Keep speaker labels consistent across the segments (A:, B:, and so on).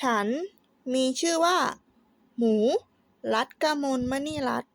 A: ฉันมีชื่อว่า หมู รัตกมลมณีรัตน์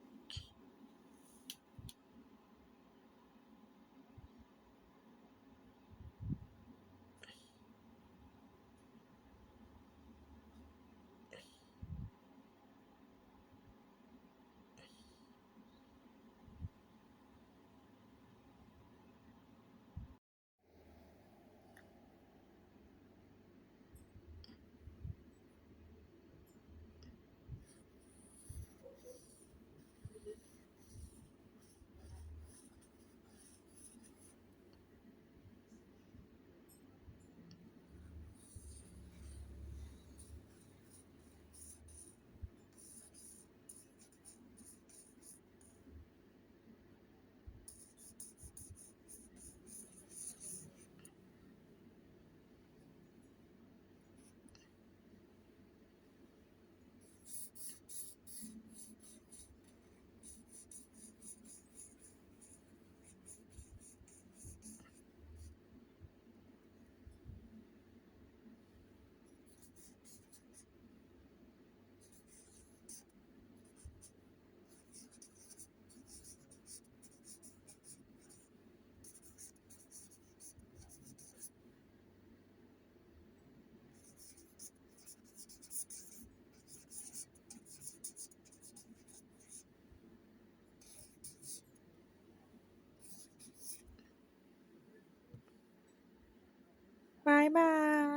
A: บายบา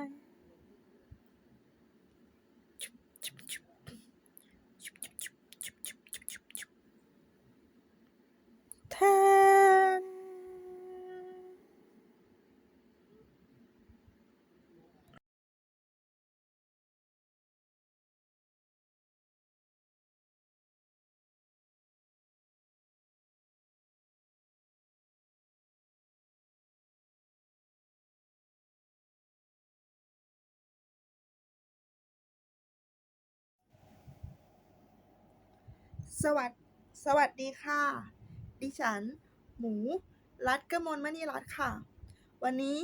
A: ยแทน สวัสดสวัสดีค่ะ ดิฉัน หมู รัตกมลมณีรัตค่ะ วันนี้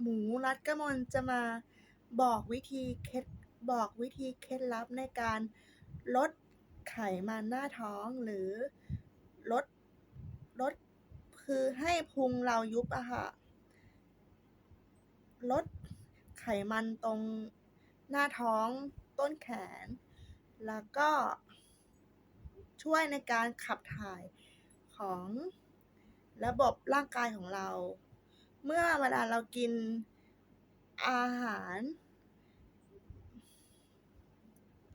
A: หมูรัตกมลจะมาบอกวิธีเคล็ดบอกวิธีเคล็ดลับในการลดไขมันหน้าท้องหรือลดลดคือให้พุงเรายุบอะค่ะ ลดไขมันตรงหน้าท้องต้นแขน แล้วก็ ช่วยในการขับถ่ายของระบบร่างกายของเรา เมื่อเวลาเรากินอาหาร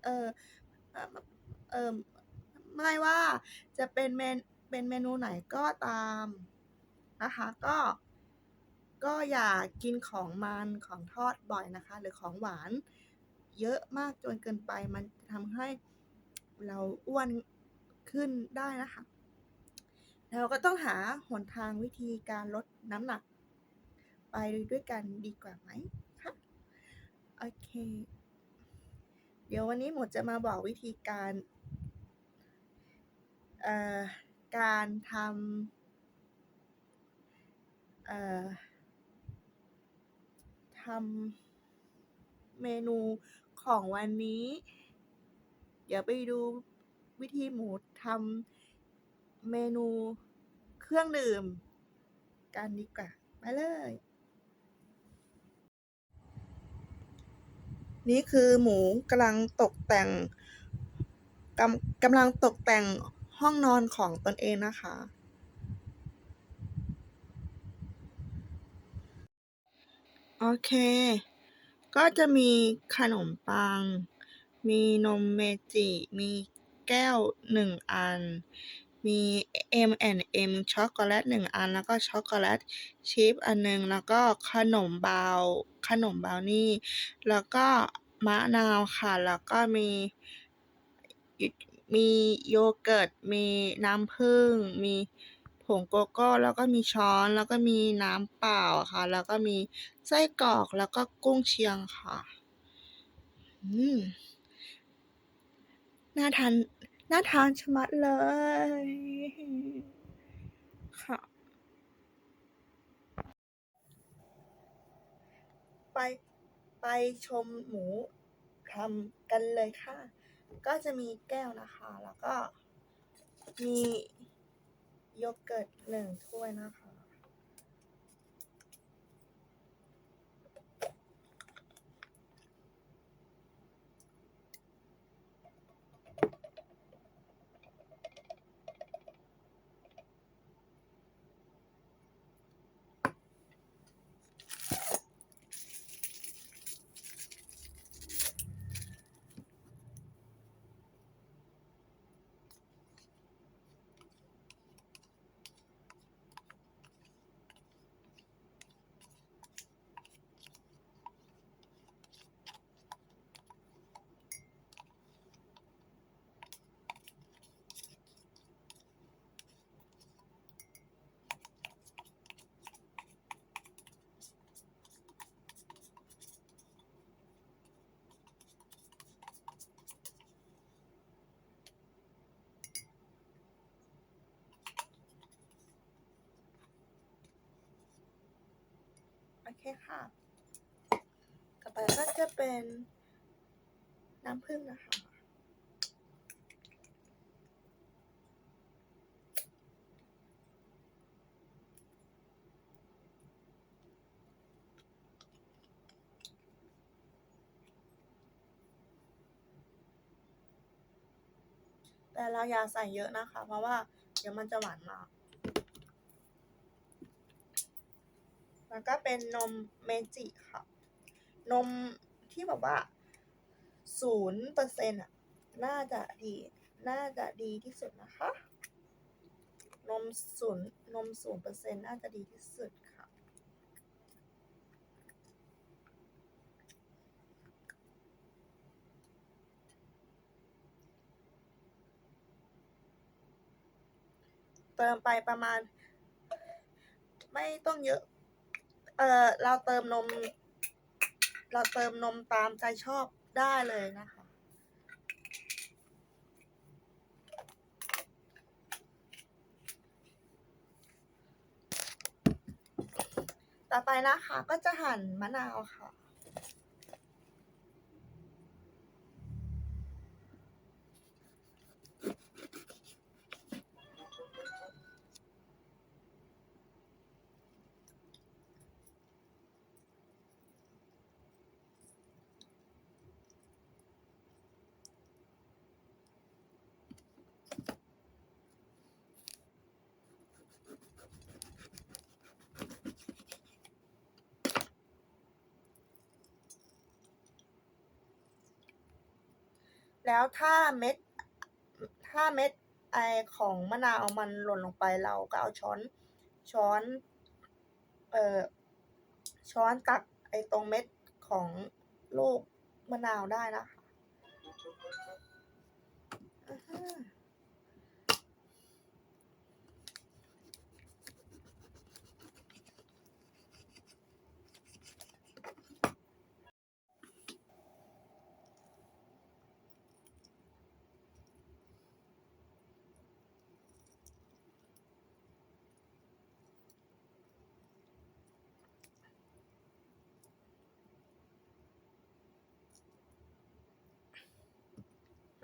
A: เออเออเออไม่ว่าจะเป็นเมนเป็นเมนูไหนก็ตามนะคะก็ก็อย่ากินของมันของทอดบ่อยนะคะ หรือของหวานเยอะมากจนเกินไปมันทำให้เราอ้วน ขึ้นได้นะคะ เราก็ต้องหาหนทางวิธีการลดน้ำหนัก ไปด้วยกันดีกว่าไหมคะโอเค เดี๋ยววันนี้หมดจะมาบอกวิธีการการทำทำเมนูของวันนี้ เดี๋ยวไปดู วิธีหมูทำเมนูเครื่องดื่ม กันดีกว่ามาเลย นี่คือหมูกำลังตกแต่งกำกำลังตกแต่งห้องนอนของตนเองนะคะ โอเค ก็จะมีขนมปัง มีนมเมจิ มี แก้วหนึ่งอัน มี M&M ช็อกโกแลตหนึ่งอัน แล้วก็ช็อกโกแลตชิพอันหนึ่งแล้วก็ขนมเบาขนมเบานี่ แล้วก็มะนาวค่ะ แล้วก็มีมีโยเกิร์ต มีน้ำผึ้ง มีผงโกโก้ แล้วก็มีช้อน แล้วก็มีน้ำเปล่าค่ะ แล้วก็มีไส้กรอก แล้วก็กุ้งเชียงค่ะ อืม น่าทานน่าทานชะมัดเลย ค่ะ ไปไปชมหมูทำกันเลยค่ะ ก็จะมีแก้วนะคะ แล้วก็มีโยเกิร์ตหนึ่งถ้วยนะคะ เคค่ะ ต่อไปก็จะเป็นน้ำผึ้งนะคะแต่เราอย่าใส่เยอะนะคะ เพราะว่าเดี๋ยวมันจะหวานมาก แล้วก็เป็นนมเมจิค่ะ นมที่แบบว่าศูนย์เปอร์เซ็นต์อะ น่าจะดี น่าจะดีที่สุดนะคะ นมศูนย์นมศูนย์เปอร์เซ็นต์น่าจะดีที่สุดค่ะ เติมไปประมาณ ไม่ต้องเยอะ เออเราเติมนม เราเติมนมตามใจชอบได้เลยนะคะ ต่อไปนะคะก็จะหั่นมะนาวค่ะ แล้วถ้าเม็ด ถ้าเม็ดไอของมะนาวมันหล่นลงไปเราก็เอาช้อน ช้อน เอ่อ ช้อนตักไอตรงเม็ดของลูกมะนาวได้นะคะอ่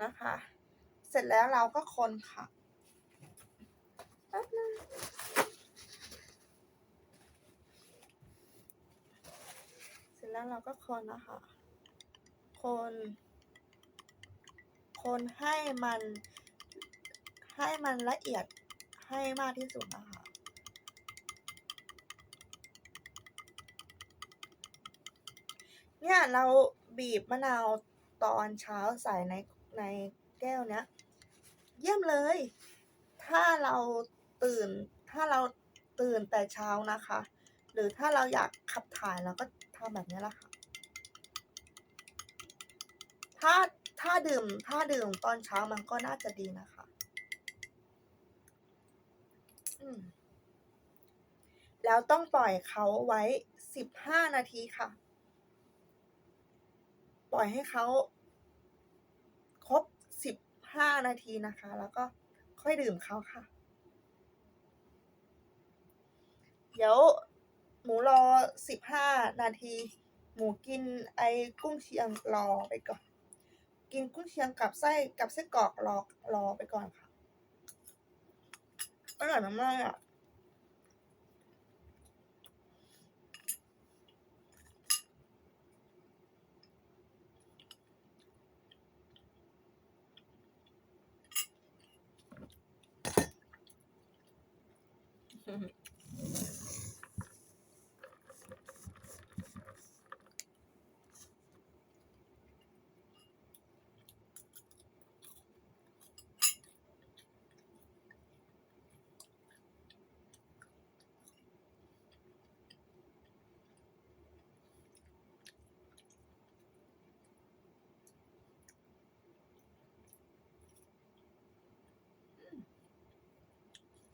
A: นะคะ เสร็จแล้วเราก็คนค่ะแป๊บนึงเสร็จแล้วเราก็คนนะคะ คน คนให้มัน ให้มันละเอียดให้มากที่สุดนะคะ เนี่ยเราบีบมะนาวตอนเช้าใส่ใน ในแก้วเนี้ย เยี่ยมเลย ถ้าเราตื่น ถ้าเราตื่นแต่เช้านะคะ หรือถ้าเราอยากขับถ่ายเราก็ทำแบบนี้ละค่ะ ถ้าถ้าดื่ม ถ้าดื่มตอนเช้ามันก็น่าจะดีนะคะแล้วต้องปล่อยเขาไว้สิบห้านาทีค่ะ ปล่อยให้เขา ห้านาทีนะคะ แล้วก็ค่อยดื่มเขาค่ะ เดี๋ยวหมูรอสิบห้านาที หมูกินไอ้กุ้งเชียงรอไปก่อน กินกุ้งเชียงกับไส้กับไส้กรอกรอรอไปก่อนค่ะอร่อยมากๆอะ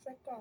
A: ไส้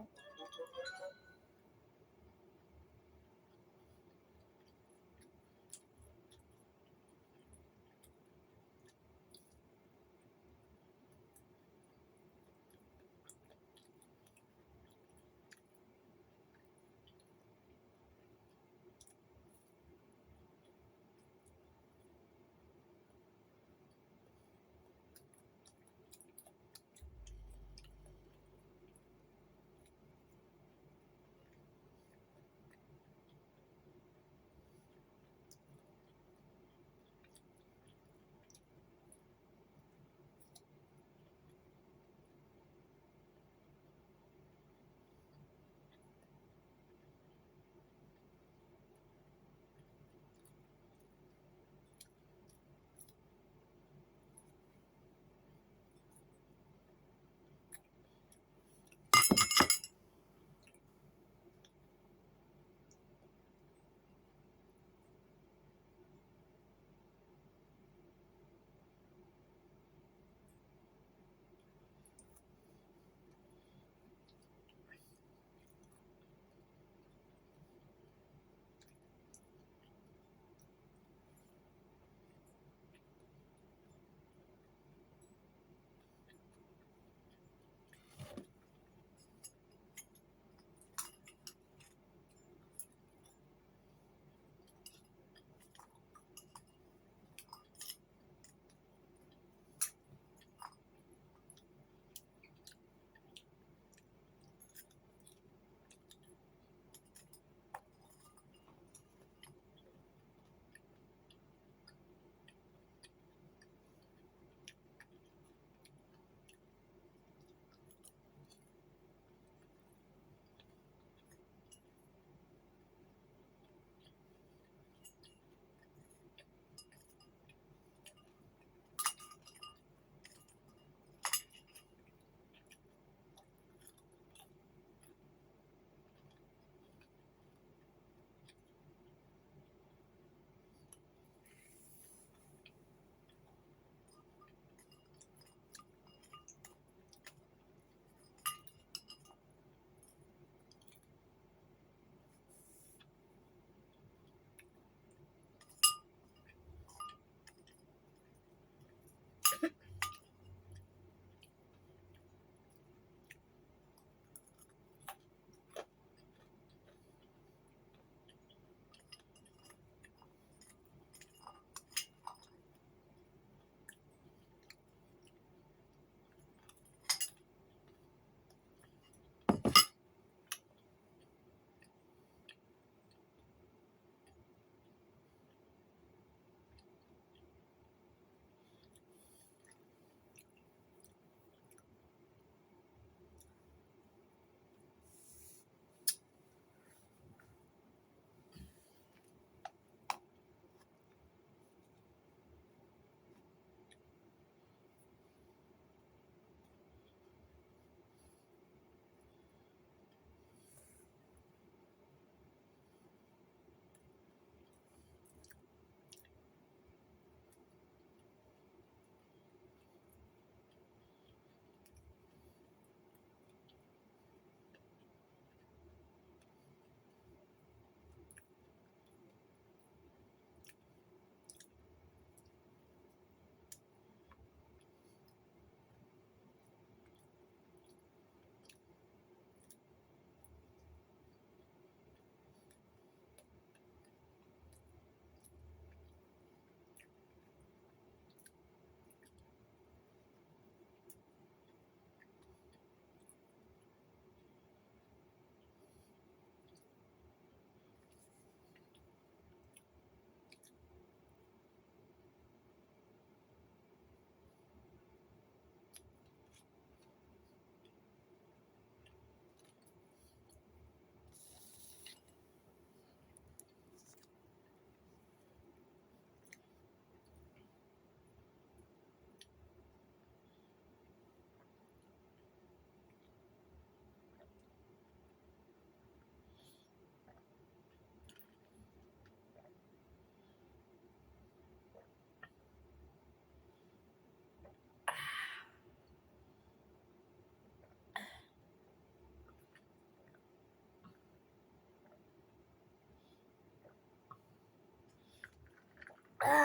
A: กรอกอ่า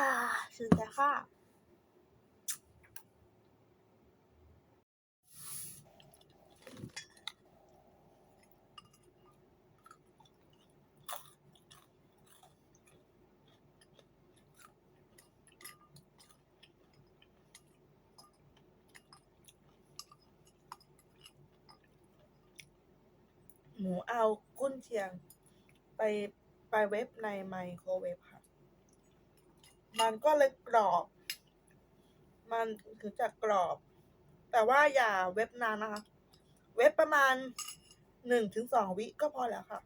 A: ชื่นใจค่ะหมูเอากุ้นเชียง ไปไปเว็บในไมโครเวฟ มันก็เลยกรอบ มันถึงจะกรอบ แต่ว่าอย่าเว็บนานนะคะ เว็บประมาณหนึ่งถึงสองวิก็พอแล้วค่ะ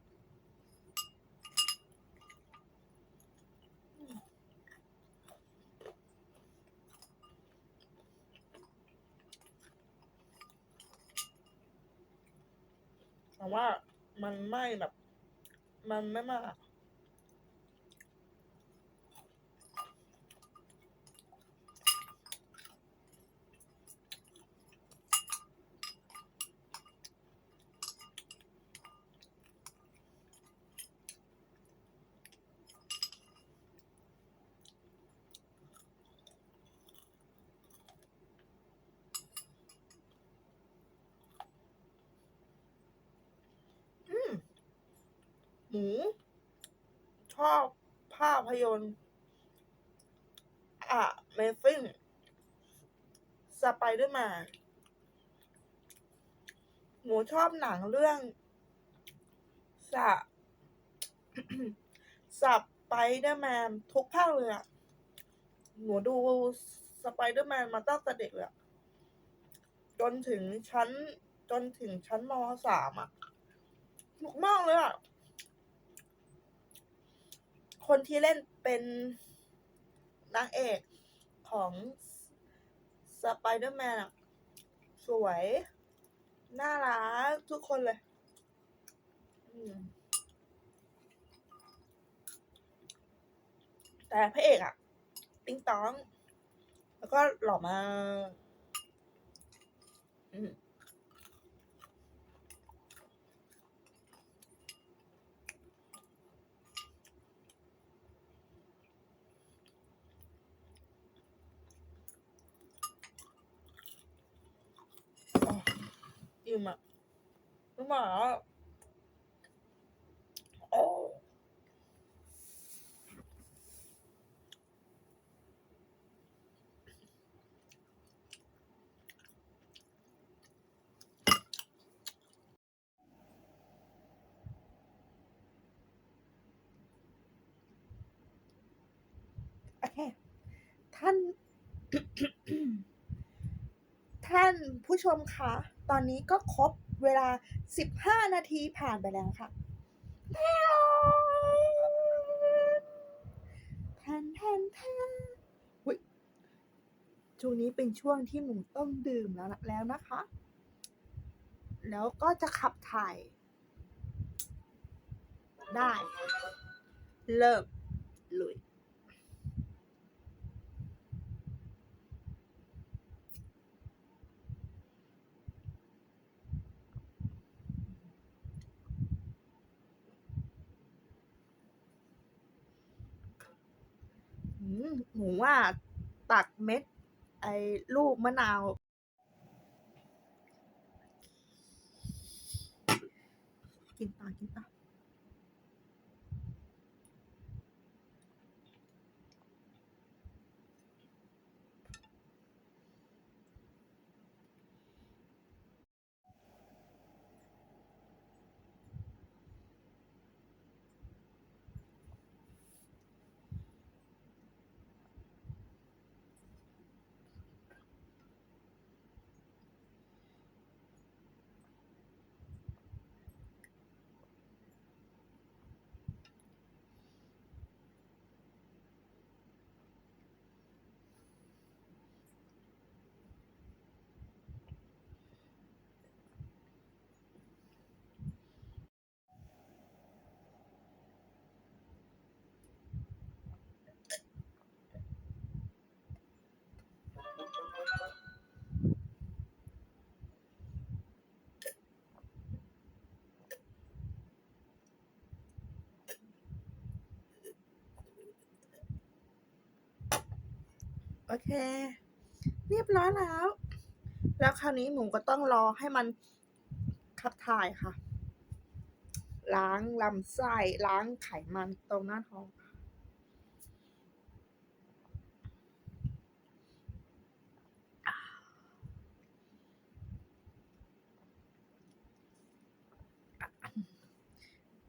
A: แต่ว่ามันไม่แบบ มันไม่มาก อืม หมู ชอบภาพ ยนตร์อะเมฟิ่งสไปเดอร์แมนหมูชอบหนังเรื่องสะสไปเดอร์แมนทุกภาคเลยอะหนูดูสไปเดอร์แมนมาตั้งแต่เด็กเลยจนถึงชั้น จนถึงชั้นมสามอะสนุกมากเลยอะ คนที่เล่นเป็นนางเอกของสไปเดอร์แมนอะสวย น่ารักทุกคนเลยแต่พระเอกอะ ติ๊งตอง แล้วก็หล่อมากอืม อิ่มอะไม่ไหวแล้วอะโอ้ท่าน ท่านผู้ชมคะ ตอนนี้ก็ครบเวลา 15 นาทีผ่านไปแล้วค่ะแทนแทนแทนอุ๊ยช่วงนี้เป็นช่วงที่หมูต้องดื่มแล้วนะแล้วนะคะ แล้วก็จะขับถ่าย ได้เริ่มลุย หนูว่าตักเม็ด ไอ้ลูกมะนาวกินต่อกิน โอเค เรียบร้อยแล้ว แล้วคราวนี้หมูก็ต้องรอให้มันขับถ่ายค่ะ ล้างลำไส้ล้างไขมันตรงหน้าท้องค่ะ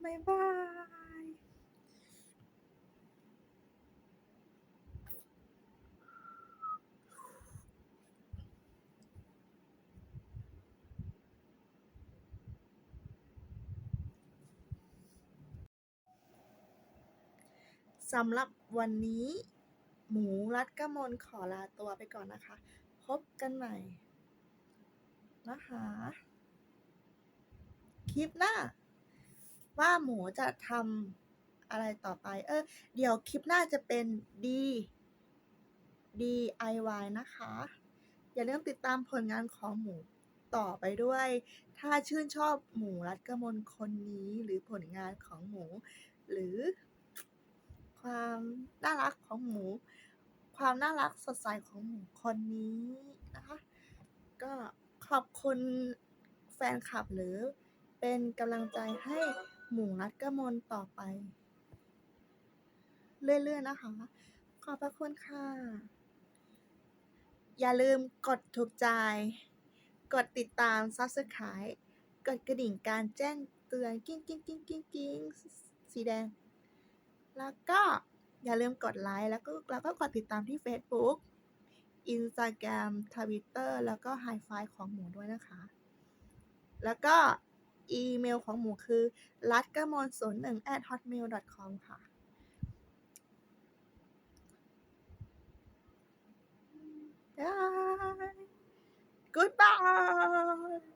A: บ๊ายบาย สำหรับวันนี้ หมูรัดกระมลขอลาตัวไปก่อนนะคะ พบกันใหม่ นะคะ คลิปหน้า ว่าหมูจะทำอะไรต่อไป เออ เดี๋ยวคลิปหน้าจะเป็น D DIY นะคะ อย่าลืมติดตามผลงานของหมูต่อไปด้วย ถ้าชื่นชอบหมูรัดกระมลคนนี้หรือผลงานของหมู หรือ ความน่ารักของหมู ความน่ารักสดใสของหมูคนนี้นะคะ ก็ขอบคุณแฟนคลับหรือเป็นกำลังใจให้หมูรัดกระมลต่อไป เรื่อยๆนะคะ ขอบพระคุณค่ะ อย่าลืมกดถูกใจ กดติดตาม Subscribe กดกระดิ่งการแจ้งเตือนกิ้งกิ้งกิ้งกิ้งกิ้งสีแดง แล้วก็อย่าลืมกดไลค์แล้วก็แล้วก็กดติดตามที่ Facebook Instagram Twitter แล้วก็ h i f i ของหมูด้วยนะคะ แล้วก็อีเมลของหมูคือรัดกมลศูนย์หนึ่ง at hotmail com ค่ะ Bye. Goodbye.